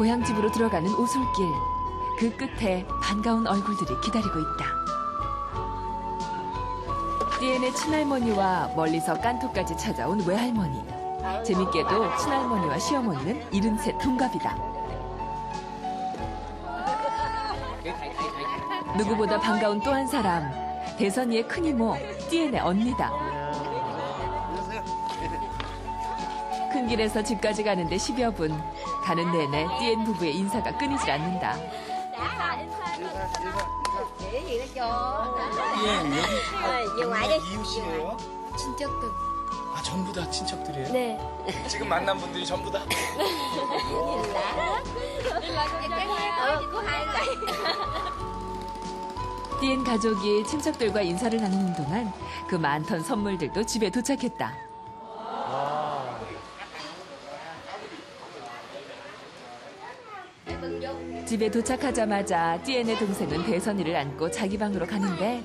고향 집으로 들어가는 오솔길. 그 끝에 반가운 얼굴들이 기다리고 있다. 띠엔의 친할머니와 멀리서 깐토까지 찾아온 외할머니. 재밌게도 친할머니와 시어머니는 73 동갑이다. 누구보다 반가운 또 한 사람. 대선이의 큰 이모, 띠엔의 언니다. 큰 길에서 집까지 가는데 10여 분. 가는 내내 띠엔 부부의 인사가 끊이질 않는다. 예, 이웃이에요? 친척들. 아, 전부 다 친척들이에요? 네. 지금 만난 분들이 전부 다? 띠엔 가족이 친척들과 인사를 나누는 동안 그 많던 선물들도 집에 도착했다. 집에 도착하자마자 띠엔의 동생은 대선이를 안고 자기 방으로 가는데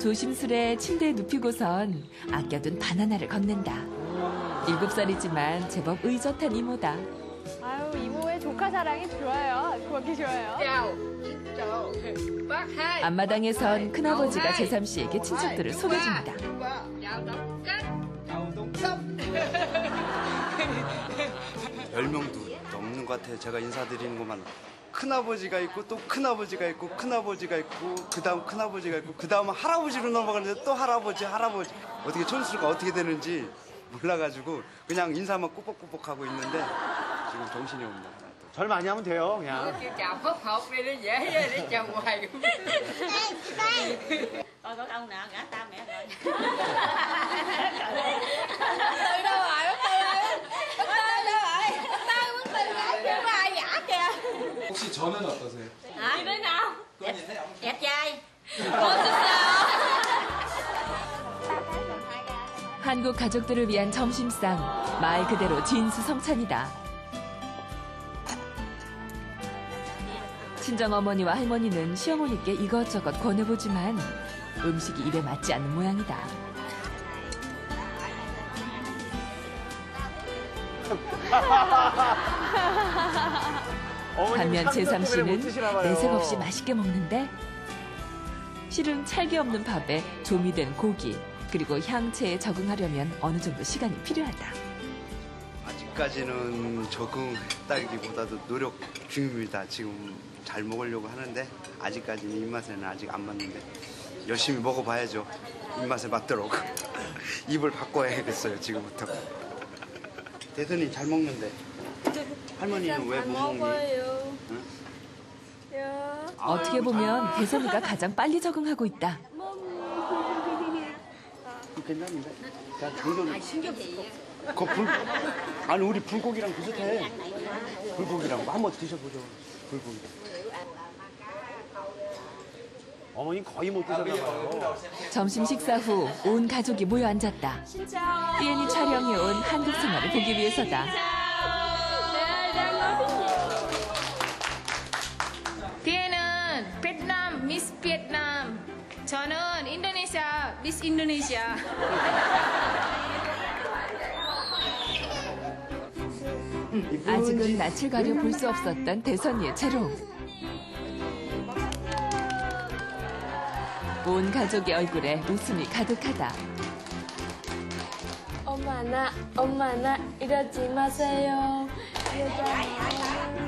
조심스레 침대에 눕히고선 아껴둔 바나나를 건넨다. 일곱 살이지만 제법 의젓한 이모다. 아유 이모의 조카 사랑이 좋아요. 그렇게 좋아요. 앞마당에선 큰아버지가 제삼 씨에게 친척들을 소개줍니다. 10명도 넘는 것 같아요. 제가 인사드리는 것만. 큰아버지가 있고 또 큰아버지가 있고 큰아버지가 있고 그다음 큰아버지가 있고 그다음 할아버지로 넘어가는데 또 할아버지 할아버지 어떻게 촌수가 어떻게 되는지 몰라가지고 그냥 인사만 꾸벅꾸벅 하고 있는데 지금 정신이 없네. 절 많이 하면 돼요, 그냥. Nó dễ hoài cũng ông nào ta mẹ rồi. 저는 어떠세요? Thế nào? Đẹp, đẹp trai. 한국 가족들을 위한 점심상 말 그대로 진수성찬이다. 친정 어머니와 할머니는 시어머니께 이것저것 권해보지만 음식이 입에 맞지 않는 모양이다. 반면 제삼 씨는 내색 없이 맛있게 먹는데 실은 찰기 없는 밥에 조미된 고기 그리고 향채에 적응하려면 어느 정도 시간이 필요하다. 아직까지는 적응했다기보다도 노력 중입니다. 지금 잘 먹으려고 하는데 아직까지는 입맛에는 아직 안 맞는데 열심히 먹어봐야죠. 입맛에 맞도록 입을 바꿔야겠어요 지금부터. 대선이 잘 먹는데 할머니는 왜 못 먹니? 어떻게 보면 대선이가 가장 빨리 적응하고 있다. 괜찮은데? 자, 장도는. 그 불, 아니, 우리 불고기랑 비슷해. 불고기랑 뭐 한번 드셔보죠. 불고기. 어머니 거의 못 드셨나봐요. 점심 식사 후 온 가족이 모여 앉았다. 띠엔이 촬영해 온 한국 생활을 보기 위해서다. 베트남 미스 베트남. 저는 인도네시아 미스 인도네시아. 아직은 낯을 가려 볼 수 없었던 대선이의 재롱. 온 가족의 얼굴에 웃음이 가득하다. 엄마 나 엄마 나 이러지 마세요.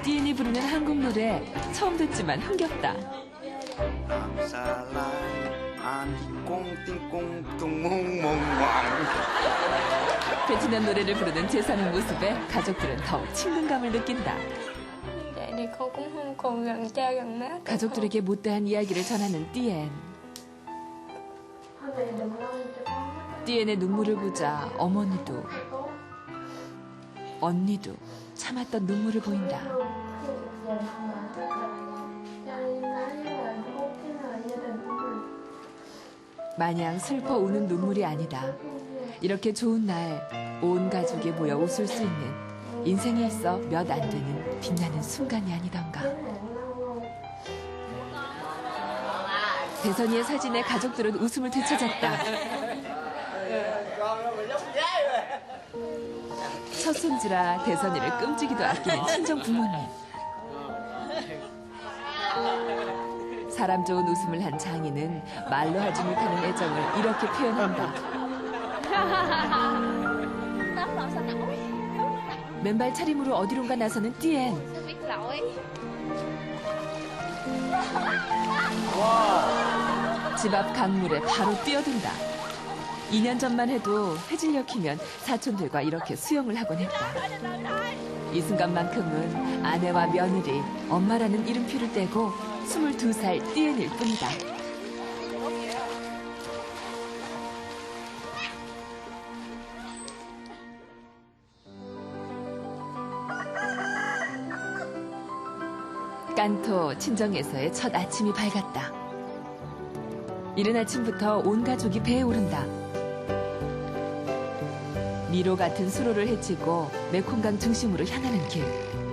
띠엔이 부르는 한국 노래 처음 듣지만 흥겹다. 살라 안꽁띵꽁 뚱몽몽몽 베트남 노래를 부르는 제삼의 모습에 가족들은 더욱 친근감을 느낀다. 가족들에게 못다한 이야기를 전하는 띠엔. 띠엔의 눈물을 보자 어머니도 언니도 참았던 눈물을 보인다. 마냥 슬퍼 우는 눈물이 아니다. 이렇게 좋은 날 온 가족이 모여 웃을 수 있는 인생에 있어 몇 안 되는 빛나는 순간이 아니던가. 대선이의 사진에 가족들은 웃음을 되찾았다. 첫 손주라 대선이를 끔찍이도 아끼는 친정 부모님. 사람 좋은 웃음을 한 장인은 말로 하지 못하는 애정을 이렇게 표현한다. 맨발 차림으로 어디론가 나서는 띠엔. 집 앞 강물에 바로 뛰어든다. 2년 전만 해도 해질녘 키면 사촌들과 이렇게 수영을 하곤 했다. 이 순간만큼은 아내와 며느리, 엄마라는 이름표를 떼고 22살 띠엔일 뿐이다. 깐토 친정에서의 첫 아침이 밝았다. 이른 아침부터 온 가족이 배에 오른다. 미로 같은 수로를 헤치고 메콩강 중심으로 향하는 길.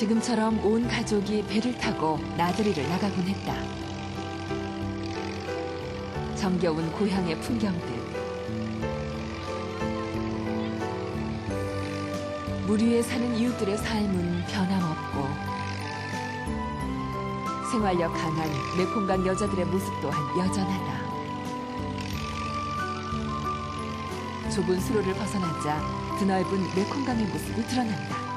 지금처럼 온 가족이 배를 타고 나들이를 나가곤 했다. 정겨운 고향의 풍경들. 물 위에 사는 이웃들의 삶은 변함없고 생활력 강한 메콩강 여자들의 모습 또한 여전하다. 좁은 수로를 벗어나자 드넓은 메콩강의 모습이 드러난다.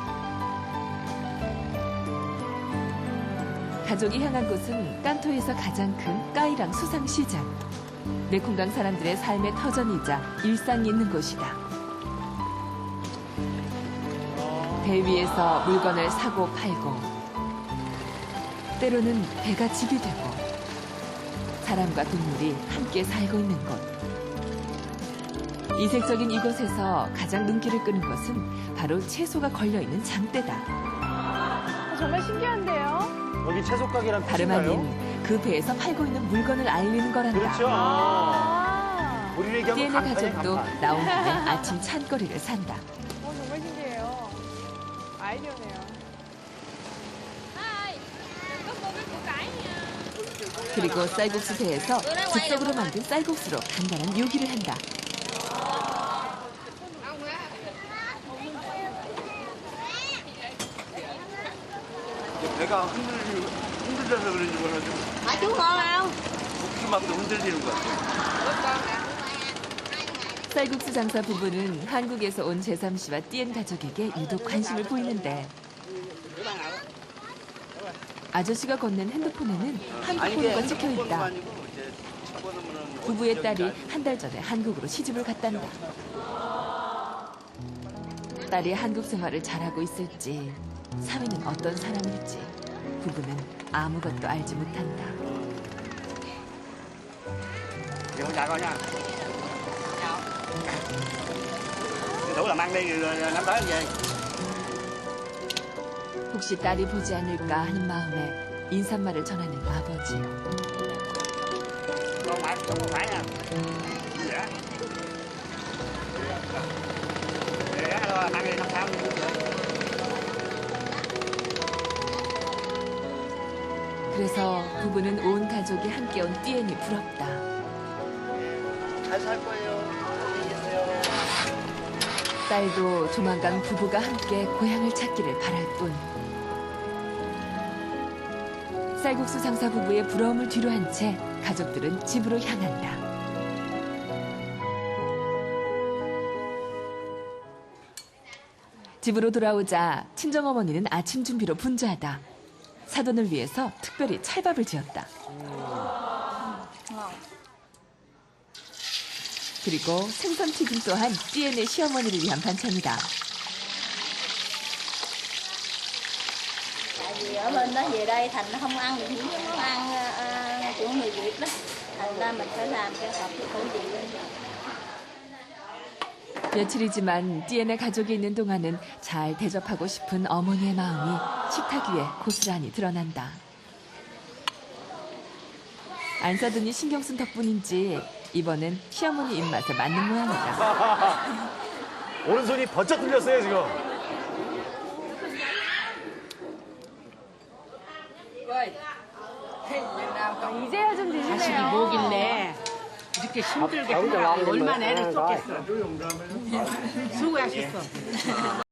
가족이 향한 곳은 깐토에서 가장 큰 까이랑 수상시장. 메콩강 사람들의 삶의 터전이자 일상이 있는 곳이다. 배 위에서 물건을 사고 팔고 때로는 배가 집이 되고 사람과 동물이 함께 살고 있는 곳. 이색적인 이곳에서 가장 눈길을 끄는 것은 바로 채소가 걸려있는 장대다. 정말 신기한데요? 여기 채소 가게란 다름? 아닌 그 배에서 팔고 있는 물건을 알리는 거란다. 그렇죠. 아, 우리 얘기하면 간판이에요, 가족도 간판. 나온 김에 아침 찬거리를 산다. 어, 정말 신기해요. 아이디어네요. 그리고 쌀국수새에서 즉석으로 만든 쌀국수로 간단한 요기를 한다. 배가 흔들리, 흔들려서 그런지 몰라도 Hỏi chú ngon không? 국수 맛도 흔들리는 것 같아요. 쌀국수 장사 부부는 한국에서 온 재삼 씨와 띠엔 가족에게 유독 관심을 보이는데 아저씨가 건넨 핸드폰에는 한국 번호가 찍혀 있다. 집어넣으면 부부의 딸이 한 달 전에 한국으로 시집을 갔단다. 딸이 한국 생활을 잘하고 있을지, 사위는 어떤 사람일지, 부부는 아무것도 알지 못한다. Nha. Đi rồi năm tới về. 혹시 딸이 보지 않을까 하는 마음에 인사말을 전하는 아버지. Con con không phải nha. Dạ. Dạ, alo, mang đi năm sau. 그래서 부부는 온 가족이 함께 온 띠엔이 부럽다. 잘 살 거예요. 안녕히 계세요. 딸도 조만간 부부가 함께 고향을 찾기를 바랄 뿐. 쌀국수 장사 부부의 부러움을 뒤로 한 채 가족들은 집으로 향한다. 집으로 돌아오자 친정어머니는 아침 준비로 분주하다. 사돈을 위해서 특별히 찰밥을 지었다. 그리고 생선 튀김 또한 띠엔의 시어머니를 위한 반찬이다. 며칠이지만 띠엔의 가족이 있는 동안은 잘 대접하고 싶은 어머니의 마음이 식탁 위에 고스란히 드러난다. 안 사더니 신경 쓴 덕분인지 이번엔 시어머니 입맛에 맞는 모양이다. 오른손이 번쩍 들렸어요, 지금. 이제야 좀 드시네요. 뭐길래 이렇게 그렇게 힘들게 하느라 얼마나 애를 썼겠어. 수고하셨어.